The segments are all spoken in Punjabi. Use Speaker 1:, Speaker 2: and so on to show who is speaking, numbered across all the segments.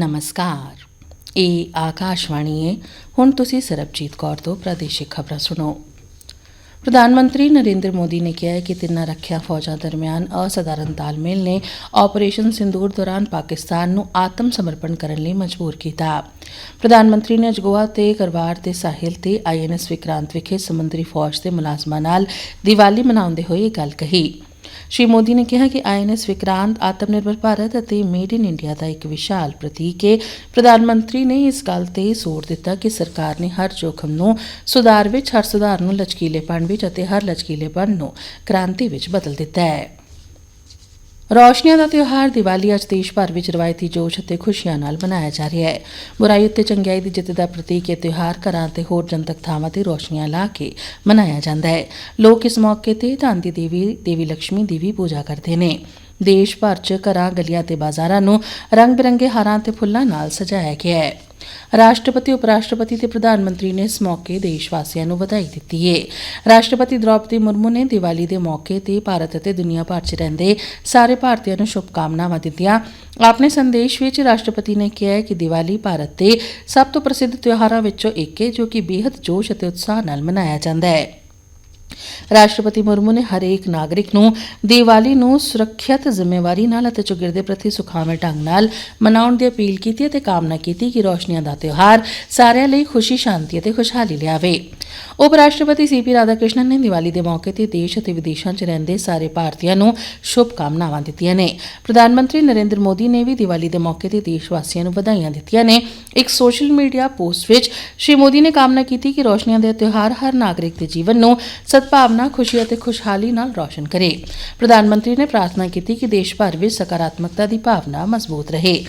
Speaker 1: ਨਮਸਕਾਰ। ਇਹ ਆਕਾਸ਼ਵਾਣੀ ਹੈ। ਹੁਣ ਤੁਸੀਂ ਸਰਬਜੀਤ ਕੌਰ ਤੋਂ ਪ੍ਰਾਦੇਸ਼ਿਕ ਖਬਰਾਂ ਸੁਣੋ। ਪ੍ਰਧਾਨ ਮੰਤਰੀ ਨਰਿੰਦਰ ਮੋਦੀ ਨੇ ਕਿਹਾ ਹੈ ਕਿ ਤਿੰਨਾਂ ਰੱਖਿਆ ਫੌਜਾਂ ਦਰਮਿਆਨ ਅਸਧਾਰਨ ਤਾਲਮੇਲ ਨੇ ਆਪਰੇਸ਼ਨ ਸਿੰਦੂਰ ਦੌਰਾਨ ਪਾਕਿਸਤਾਨ ਨੂੰ ਆਤਮ ਸਮਰਪਣ ਕਰਨ ਲਈ ਮਜਬੂਰ ਕੀਤਾ। ਪ੍ਰਧਾਨ ਮੰਤਰੀ ਨੇ ਅਜਗੋਆ ਤੇ ਕਰਵਾਰ ਦੇ ਸਾਹਿਲ ਤੇ ਆਈਐਨਐਸ ਵਿਕਰਾਂਤ ਵਿਖੇ ਸਮੁੰਦਰੀ ਫੌਜ ਦੇ ਮੁਲਾਜ਼ਮਾਂ ਨਾਲ ਦੀਵਾਲੀ ਮਨਾਉਂਦੇ ਹੋਏ ਇਹ ਗੱਲ ਕਹੀ। ਸ਼੍ਰੀ ਮੋਦੀ ਨੇ ਕਿਹਾ ਕਿ ਆਈਐਨਐਸ ਵਿਕਰਾਂਤ, ਆਤਮਨਿਰਭਰ ਭਾਰਤ ਅਤੇ ਮੇਡ ਇਨ ਇੰਡੀਆ ਦਾ ਇੱਕ ਵਿਸ਼ਾਲ ਪ੍ਰਤੀਕ ਹੈ ਪ੍ਰਧਾਨ ਮੰਤਰੀ ਨੇ ਇਸ ਗੱਲ ਤੇ ਜ਼ੋਰ ਦਿੱਤਾ ਕਿ ਸਰਕਾਰ ਨੇ ਹਰ ਜੋਖਮ ਨੂੰ ਸੁਧਾਰ ਵਿੱਚ, ਹਰ ਸੁਧਾਰ ਨੂੰ ਲਚਕੀਲੇਪਣ ਵਿੱਚ ਅਤੇ ਹਰ ਲਚਕੀਲੇਪਣ ਨੂੰ ਕ੍ਰਾਂਤੀ ਵਿੱਚ ਬਦਲ ਦਿੱਤਾ ਹੈ। ਰੌਸ਼ਨੀਆਂ ਦਾ ਤਿਉਹਾਰ ਦੀਵਾਲੀ ਅੱਜ ਦੇਸ਼ ਭਰ ਵਿੱਚ ਰਵਾਇਤੀ ਜੋਸ਼ ਅਤੇ ਖੁਸ਼ੀਆਂ ਨਾਲ ਮਨਾਇਆ ਜਾ ਰਿਹਾ ਹੈ। ਬੁਰਾਈ ਉੱਤੇ ਚੰਗਿਆਈ ਦੀ ਜਿੱਤ ਦਾ ਪ੍ਰਤੀਕ ਇਹ ਤਿਉਹਾਰ ਘਰਾਂ ਤੇ ਹੋਰ ਜਨਤਕ ਥਾਵਾਂ ਤੇ ਰੌਸ਼ਨੀਆਂ ਲਾ ਕੇ ਮਨਾਇਆ ਜਾਂਦਾ ਹੈ। ਲੋਕ ਇਸ ਮੌਕੇ ਤੇ ਧਨ ਦੀ ਦੇਵੀ ਦੇਵੀ ਲక్ష్ਮੀ ਦੀ ਵੀ ਪੂਜਾ ਕਰਦੇ ਨੇ। ਦੇਸ਼ ਭਰ 'ਚ ਘਰਾਂ, ਗਲੀਆਂ ਤੇ ਬਾਜ਼ਾਰਾਂ ਨੂੰ ਰੰਗ-ਬਿਰੰਗੇ ਹਾਰਾਂ ਤੇ ਫੁੱਲਾਂ ਨਾਲ ਸਜਾਇਆ ਗਿਆ ਹੈ। ਰਾਸ਼ਟਰਪਤੀ ਉਪ ਰਾਸ਼ਟਰਪਤੀ ਤੇ ਪ੍ਰਧਾਨ ਮੰਤਰੀ ਨੇ ਇਸ ਮੌਕੇ ਦੇਸ਼ ਵਾਸੀਆਂ ਨੂੰ ਵਧਾਈ ਦਿੱਤੀ ਹੈ ਰਾਸ਼ਟਰਪਤੀ ਦ੍ਰੌਪਦੀ ਮੁਰਮੂ ਨੇ ਦੀਵਾਲੀ ਦੇ ਮੌਕੇ ਤੇ ਭਾਰਤ ਅਤੇ ਦੁਨੀਆ ਭਰ 'ਚ ਰਹਿੰਦੇ ਸਾਰੇ ਭਾਰਤੀਆਂ ਨੂੰ ਸ਼ੁਭਕਾਮਨਾਵਾਂ ਦਿੱਤੀਆਂ। ਆਪਣੇ ਸੰਦੇਸ਼ ਵਿੱਚ ਰਾਸ਼ਟਰਪਤੀ ਨੇ ਕਿਹਾ ਹੈ ਕਿ ਦੀਵਾਲੀ ਭਾਰਤ ਦੇ ਸਭ ਤੋਂ ਪ੍ਰਸਿੱਧ ਤਿਉਹਾਰਾਂ ਵਿੱਚੋਂ ਇੱਕ ਹੈ ਜੋ ਕਿ ਬੇहद ਜੋਸ਼ ਅਤੇ ਉਤਸ਼ਾਹ ਨਾਲ ਮਨਾਇਆ ਜਾਂਦਾ ਹੈ। ਰਾਸ਼ਟਰਪਤੀ ਮੁਰਮੂ ਨੇ ਹਰੇਕ ਨਾਗਰਿਕ ਨੂੰ ਦੀਵਾਲੀ ਨੂੰ ਸੁਰੱਖਿਅਤ ਜ਼ਿੰਮੇਵਾਰੀ ਨਾਲ ਅਤੇ ਚੁਗਿਰਦੇ ਪ੍ਰਤੀ ਸੁਖਾਵੇਂ ਢੰਗ ਨਾਲ ਮਨਾਉਣ ਦੀ ਅਪੀਲ ਕੀਤੀ ਅਤੇ ਕਾਮਨਾ ਕੀਤੀ ਕਿ ਰੋਸ਼ਨੀਆਂ ਦਾ ਤਿਉਹਾਰ ਸਾਰਿਆਂ ਲਈ ਖੁਸ਼ੀ, ਸ਼ਾਂਤੀ ਅਤੇ ਖੁਸ਼ਹਾਲੀ ਲਿਆਵੇ। ਉਪ ਰਾਸ਼ਟਰਪਤੀ ਸੀਪੀ ਰਾਧਾਕ੍ਰਿਸ਼ਨਨ ਨੇ ਦੀਵਾਲੀ ਦੇ ਮੌਕੇ ਤੇ ਦੇਸ਼ ਅਤੇ ਵਿਦੇਸ਼ਾਂ 'ਚ ਰਹਿੰਦੇ ਸਾਰੇ ਭਾਰਤੀਆਂ ਨੂੰ ਸ਼ੁਭ ਕਾਮਨਾਵਾਂ ਦਿੱਤੀਆਂ ਨੇ। ਪ੍ਰਧਾਨ ਮੰਤਰੀ ਨਰਿੰਦਰ ਮੋਦੀ ਨੇ ਵੀ ਦੀਵਾਲੀ ਦੇ ਮੌਕੇ ਤੇ ਦੇਸ਼ ਵਾਸੀਆਂ ਨੂੰ ਵਧਾਈਆਂ ਦਿੱਤੀਆਂ ਨੇ। ਇੱਕ ਸੋਸ਼ਲ ਮੀਡੀਆ ਪੋਸਟ ਵਿੱਚ ਸ਼੍ਰੀ ਮੋਦੀ ਨੇ ਕਾਮਨਾ ਕੀਤੀ ਕਿ ਰੋਸ਼ਨੀਆਂ ਦੇ ਤਿਉਹਾਰ ਹਰ ਨਾਗਰਿਕ ਦੇ ਜੀਵਨ ਨੂੰ ਸਦਭਾਵਨਾ ਖੁਸ਼ੀ ਅਤੇ ਖੁਸ਼ਹਾਲੀ ਨਾਲ ਰੌਸ਼ਨ ਕਰੇ। ਪ੍ਰਧਾਨ ਮੰਤਰੀ ਨੇ ਪ੍ਰਾਰਥਨਾ ਕੀਤੀ ਕਿ ਦੇਸ਼ ਭਰ ਵਿੱਚ ਸਕਾਰਾਤਮਕਤਾ ਦੀ ਭਾਵਨਾ ਮਜ਼ਬੂਤ ਰਹੇ।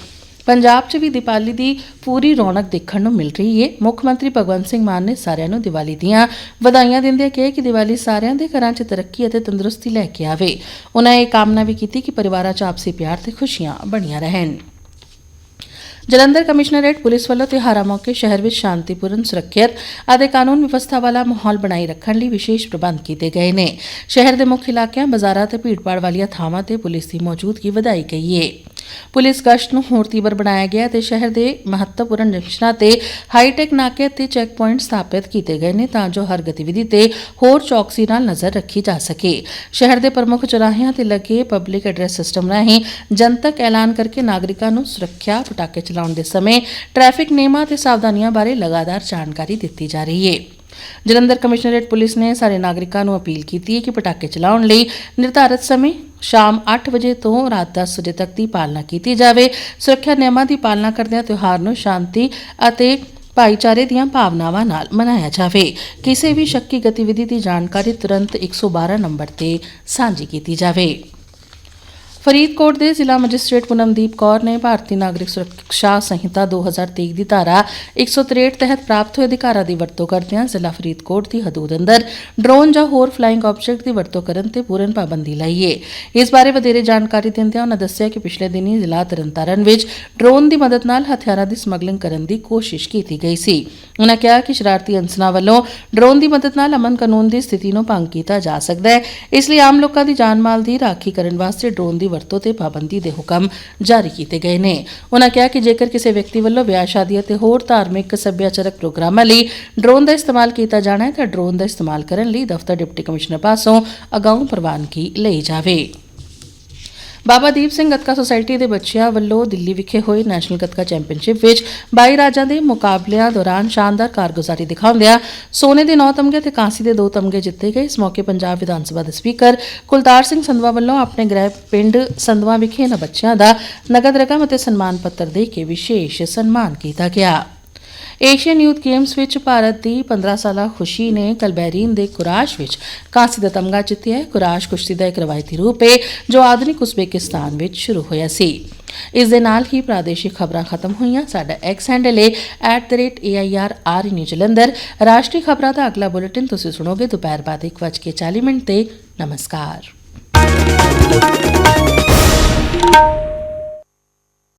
Speaker 1: ਪੰਜਾਬ 'ਚ ਵੀ ਦੀਵਾਲੀ ਦੀ ਪੂਰੀ ਰੌਣਕ ਦੇਖਣ ਨੂੰ ਮਿਲ ਰਹੀ ਹੈ ਮੁੱਖ ਮੰਤਰੀ ਭਗਵੰਤ ਸਿੰਘ ਮਾਨ ਨੇ ਸਾਰਿਆਂ ਨੂੰ ਦੀਵਾਲੀ ਦੀਆਂ ਵਧਾਈਆਂ ਦਿੰਦਿਆਂ ਕਿਹਾ ਕਿ ਦੀਵਾਲੀ ਸਾਰਿਆਂ ਦੇ ਘਰਾਂ 'ਚ ਤਰੱਕੀ ਅਤੇ ਤੰਦਰੁਸਤੀ ਲੈ ਕੇ ਆਵੇ। ਉਹਨਾਂ ਇਹ ਕਾਮਨਾ ਵੀ ਕੀਤੀ ਕਿ ਪਰਿਵਾਰਾਂ 'ਚ ਆਪਸੀ ਪਿਆਰ ਤੇ ਖੁਸ਼ੀਆਂ ਬਣੀਆਂ ਰਹਿਣ। ਜਲੰਧਰ ਕਮਿਸ਼ਨਰੇਟ ਪੁਲਿਸ ਵੱਲੋਂ ਤਿਉਹਾਰਾਂ ਮੌਕੇ ਸ਼ਹਿਰ ਵਿੱਚ ਸ਼ਾਂਤੀਪੂਰਨ, ਸੁਰੱਖਿਅਤ ਅਤੇ ਕਾਨੂੰਨ ਵਿਵਸਥਾ ਵਾਲਾ ਮਾਹੌਲ ਬਣਾਈ ਰੱਖਣ ਲਈ ਵਿਸ਼ੇਸ਼ ਪ੍ਰਬੰਧ ਕੀਤੇ ਗਏ ਨੇ। ਸ਼ਹਿਰ ਦੇ ਮੁੱਖ ਇਲਾਕਿਆਂ, ਬਾਜ਼ਾਰਾਂ ਤੇ ਭੀੜਭਾੜ ਵਾਲੀਆਂ ਥਾਵਾਂ ਤੇ ਪੁਲਿਸ ਦੀ ਮੌਜੂਦਗੀ ਵਧਾਈ ਗਈ ਹੈ ਪੁਲਿਸ ਗਸ਼ਤ ਨੂੰ ਹੋਰ ਤੀਬਰ ਬਣਾਇਆ ਗਿਆ ਤੇ ਸ਼ਹਿਰ ਦੇ ਮਹੱਤਵਪੂਰਨ ਜੰਕਸ਼ਨਾਂ ਤੇ ਹਾਈਟੈਕ ਨਾਕੇ ਤੇ ਚੈੱਕ ਪੁਆਇੰਟ ਸਥਾਪਿਤ ਕੀਤੇ ਗਏ ਨੇ ਤਾਂ ਜੋ ਹਰ ਗਤੀਵਿਧੀ ਤੇ ਹੋਰ ਚੌਕਸੀ ਨਾਲ ਨਜ਼ਰ ਰੱਖੀ ਜਾ ਸਕੇ। ਸ਼ਹਿਰ ਦੇ ਪ੍ਰਮੁੱਖ ਚੌਰਾਹਿਆਂ ਤੇ ਲੱਗੇ ਪਬਲਿਕ ਐਡਰੈਸ ਸਿਸਟਮ ਰਾਹੀਂ ਜਨਤਕ ਐਲਾਨ ਕਰਕੇ ਨਾਗਰਿਕਾਂ ਨੂੰ ਸੁਰੱਖਿਆ ਪਟਾਕੇ ਚਲਾਉਣ ਦੇ ਸਮੇਂ ਟ੍ਰੈਫਿਕ ਨਿਯਮਾਂ ਤੇ ਸਾਵਧਾਨੀਆਂ ਬਾਰੇ ਲਗਾਤਾਰ ਜਾਣਕਾਰੀ ਦਿੱਤੀ ਜਾ ਰਹੀ ਹੈ ਜਲੰਧਰ ਕਮਿਸ਼ਨਰੇਟ ਪੁਲਿਸ ਨੇ ਸਾਰੇ ਨਾਗਰਿਕਾਂ ਨੂੰ ਅਪੀਲ ਕੀਤੀ ਹੈ ਕਿ ਪਟਾਕੇ ਚਲਾਉਣ ਲਈ ਨਿਰਧਾਰਤ ਸਮੇਂ ਸ਼ਾਮ 8 ਵਜੇ ਤੋਂ ਰਾਤ 10 ਵਜੇ ਤੱਕ ਦੀ ਪਾਲਣਾ ਕੀਤੀ ਜਾਵੇ। ਸੁਰੱਖਿਆ ਨਿਯਮਾਂ ਦੀ ਪਾਲਣਾ ਕਰਦਿਆਂ ਤਿਉਹਾਰ ਨੂੰ ਸ਼ਾਂਤੀ ਅਤੇ ਭਾਈਚਾਰੇ ਦੀਆਂ ਭਾਵਨਾਵਾਂ ਨਾਲ ਮਨਾਇਆ ਜਾਵੇ। ਕਿਸੇ ਵੀ ਸ਼ੱਕੀ ਗਤੀਵਿਧੀ ਦੀ ਜਾਣਕਾਰੀ ਤੁਰੰਤ 112 ਨੰਬਰ ਤੇ ਸਾਂਝੀ ਕੀਤੀ ਜਾਵੇ। ਫਰੀਦਕੋਟ ਦੇ ਜ਼ਿਲ੍ਹਾ ਮੈਜਿਸਟ੍ਰੇਟ ਪੁਨਮਦੀਪ ਕੌਰ ਨੇ ਭਾਰਤੀ ਨਾਗਰਿਕ ਸੁਰੱਖਿਆ ਸੰਹਿਤਾ 2023 ਦੀ ਧਾਰਾ 163 ਤਹਿਤ ਪ੍ਰਾਪਤ ਹੋਏ ਅਧਿਕਾਰਾਂ ਦੀ ਵਰਤੋਂ ਕਰਦਿਆਂ ਜ਼ਿਲ੍ਹਾ ਫਰੀਦਕੋਟ ਦੀ ਹਦੂਦ ਅੰਦਰ ਡਰੋਨ ਜਾਂ ਹੋਰ ਫਲਾਈਂਗ ਆਬਜੈਕਟ ਦੀ ਵਰਤੋਂ ਕਰਨ ਤੇ ਪੂਰਨ ਪਾਬੰਦੀ ਲਾਈ ਹੈ ਇਸ ਬਾਰੇ ਵਧੇਰੇ ਜਾਣਕਾਰੀ ਦਿੰਦਿਆਂ ਉਹਨਾਂ ਦੱਸਿਆ ਕਿ ਪਿਛਲੇ ਦਿਨੀ ਜ਼ਿਲ੍ਹਾ ਤਰਨਤਾਰਨ ਵਿੱਚ ਡਰੋਨ ਦੀ ਮਦਦ ਨਾਲ ਹਥਿਆਰਾਂ ਦੀ ਸਮਗਲਿੰਗ ਕਰਨ ਦੀ ਕੋਸ਼ਿਸ਼ ਕੀਤੀ ਗਈ ਸੀ। ਉਹਨਾਂ ਕਿਹਾ ਕਿ ਸ਼ਰਾਰਤੀ ਅੰਸਰਾਂ ਵੱਲੋਂ ਡਰੋਨ ਦੀ ਮਦਦ ਨਾਲ ਅਮਨ ਕਾਨੂੰਨ ਦੀ ਸਥਿਤੀ ਨੂੰ ਭੰਗ ਕੀਤਾ ਜਾ ਸਕਦਾ ਹੈ। ਇਸ ਲਈ ਆਮ ਲੋਕਾਂ ਦੀ ਜਾਨ ਮਾਲ ਦੀ ਰਾਖੀ ਕਰਨ ਵਾਸਤੇ ਡਰੋਨ ਦੀ ਵਰਤੋਂ ਤੇ ਪਾਬੰਦੀ ਦੇ ਹੁਕਮ ਜਾਰੀ ਕੀਤੇ ਗਏ ਨੇ। ਉਹਨਾਂ ਕਿਹਾ ਕਿ ਜੇਕਰ ਕਿਸੇ ਵਿਅਕਤੀ ਵੱਲੋਂ ਵਿਆਹ, ਸ਼ਾਦੀ ਅਤੇ ਹੋਰ ਧਾਰਮਿਕ ਸੱਭਿਆਚਾਰਕ ਪ੍ਰੋਗਰਾਮਾਂ ਲਈ ਡਰੋਨ ਦਾ ਇਸਤੇਮਾਲ ਕੀਤਾ ਜਾਣਾ ਹੈ ਤਾਂ ਡਰੋਨ ਦਾ ਇਸਤੇਮਾਲ ਕਰਨ ਲਈ ਦਫ਼ਤਰ ਡਿਪਟੀ ਕਮਿਸ਼ਨਰ ਪਾਸੋਂ ਅਗਾਊਂ ਪ੍ਰਵਾਨਗੀ ਲਈ ਜਾਵੇ। ਬਾਬਾ ਦੀਪ ਸਿੰਘ ਗੱਤਕਾ ਸੁਸਾਇਟੀ ਦੇ ਬੱਚਿਆਂ ਵੱਲੋਂ ਦਿੱਲੀ ਵਿਖੇ ਹੋਏ ਨੈਸ਼ਨਲ ਗੱਤਕਾ ਚੈਂਪੀਅਨਸ਼ਿਪ ਵਿੱਚ 22 ਰਾਜਾਂ ਦੇ ਮੁਕਾਬਲਿਆਂ ਦੌਰਾਨ ਸ਼ਾਨਦਾਰ ਕਾਰਗੁਜ਼ਾਰੀ ਦਿਖਾਉਂਦਿਆਂ ਸੋਨੇ ਦੇ 9 ਤਮਗੇ ਤੇ ਕਾਂਸੀ ਦੇ 2 ਤਮਗੇ ਜਿੱਤੇ ਗਏ। ਇਸ ਮੌਕੇ ਪੰਜਾਬ ਵਿਧਾਨ ਸਭਾ ਦੇ ਸਪੀਕਰ ਕੁਲਤਾਰ ਸਿੰਘ ਸੰਧਵਾ ਵੱਲੋਂ ਆਪਣੇ ਗ੍ਰਹਿ ਪਿੰਡ ਸੰਧਵਾ ਵਿਖੇ ਇਹਨਾਂ ਬੱਚਿਆਂ ਦਾ ਨਗਦ ਰਕਮ ਅਤੇ ਸਨਮਾਨ ਪੱਤਰ ਦੇ ਕੇ ਵਿਸ਼ੇਸ਼ ਸਨਮਾਨ ਕੀਤਾ ਗਿਆ। ਏਸ਼ੀਅਨ ਯੂਥ ਗੇਮਸ ਵਿੱਚ ਭਾਰਤ ਦੀ 15 ਸਾਲਾ ਖੁਸ਼ੀ ਨੇ ਕਲਬੈਰੀਨ ਦੇ ਕੁਰਾਸ਼ ਵਿੱਚ ਕਾਂਸੀ ਦਾ ਤਮਗਾ ਜਿੱਤਿਆ ਹੈ। ਕੁਰਾਸ਼ ਕੁਸ਼ਤੀ ਦਾ ਇੱਕ ਰਵਾਇਤੀ ਰੂਪ ਹੈ ਜੋ ਆਧੁਨਿਕ ਉਜ਼ਬੇਕਿਸਤਾਨ ਵਿੱਚ ਸ਼ੁਰੂ ਹੋਇਆ ਸੀ। ਇਸ ਦੇ ਨਾਲ ਹੀ ਪ੍ਰਾਦੇਸ਼ਿਕ ਖਬਰਾਂ ਖਤਮ ਹੋਈਆਂ। ਸਾਡਾ ਐਕਸ ਹੈਂਡਲ ਹੈ @airr ਨਿਊ ਜਲੰਧਰ ਰਾਸ਼ਟਰੀ ਖਬਰਾਂ ਦਾ ਅਗਲਾ ਬੁਲੇਟਿਨ ਤੁਸੀਂ ਸੁਣੋਗੇ ਦੁਪਹਿਰ ਬਾਅਦ 1:40 ਮਿੰਟ ਤੇ। ਨਮਸਕਾਰ।